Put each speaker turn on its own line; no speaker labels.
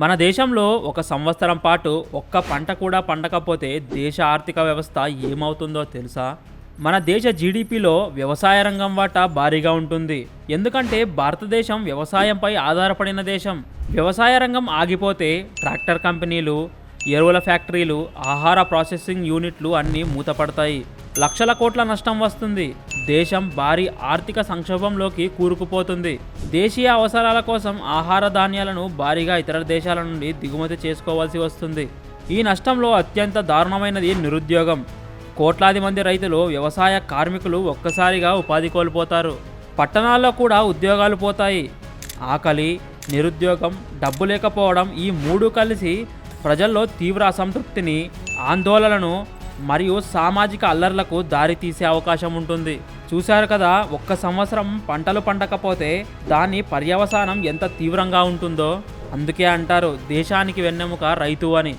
మన దేశంలో ఒక సంవత్సరం పాటు ఒక్క పంట కూడా పండకపోతే దేశ ఆర్థిక వ్యవస్థ ఏమవుతుందో తెలుసా? మన దేశ జీడిపిలో వ్యవసాయ రంగం వాటా భారీగా ఉంటుంది. ఎందుకంటే భారతదేశం వ్యవసాయంపై ఆధారపడిన దేశం. వ్యవసాయ రంగం ఆగిపోతే ట్రాక్టర్ కంపెనీలు ఎరువుల ఫ్యాక్టరీలు ఆహార ప్రాసెసింగ్ యూనిట్లు అన్నీ మూతపడతాయి. లక్షల కోట్ల నష్టం వస్తుంది. దేశం భారీ ఆర్థిక సంక్షోభంలోకి కూరుకుపోతుంది. దేశీయ అవసరాల కోసం ఆహార ధాన్యాలను భారీగా ఇతర దేశాల నుండి దిగుమతి చేసుకోవాల్సి వస్తుంది. ఈ నష్టంలో అత్యంత దారుణమైనది నిరుద్యోగం. కోట్లాది మంది రైతులు వ్యవసాయ కార్మికులు ఒక్కసారిగా ఉపాధి కోల్పోతారు. పట్టణాల్లో కూడా ఉద్యోగాలు పోతాయి. ఆకలి నిరుద్యోగం డబ్బు లేకపోవడం ఈ మూడు కలిసి ప్రజల్లో తీవ్ర అసంతృప్తిని ఆందోళనను మరియు సామాజిక అల్లర్లకు దారి తీసే అవకాశం ఉంటుంది. చూశారు కదా ఒక్క సంవత్సరం పంటలు పండకపోతే దాని పర్యవసానం ఎంత తీవ్రంగా ఉంటుందో? అందుకే అంటారు దేశానికి వెన్నెముక రైతు అని.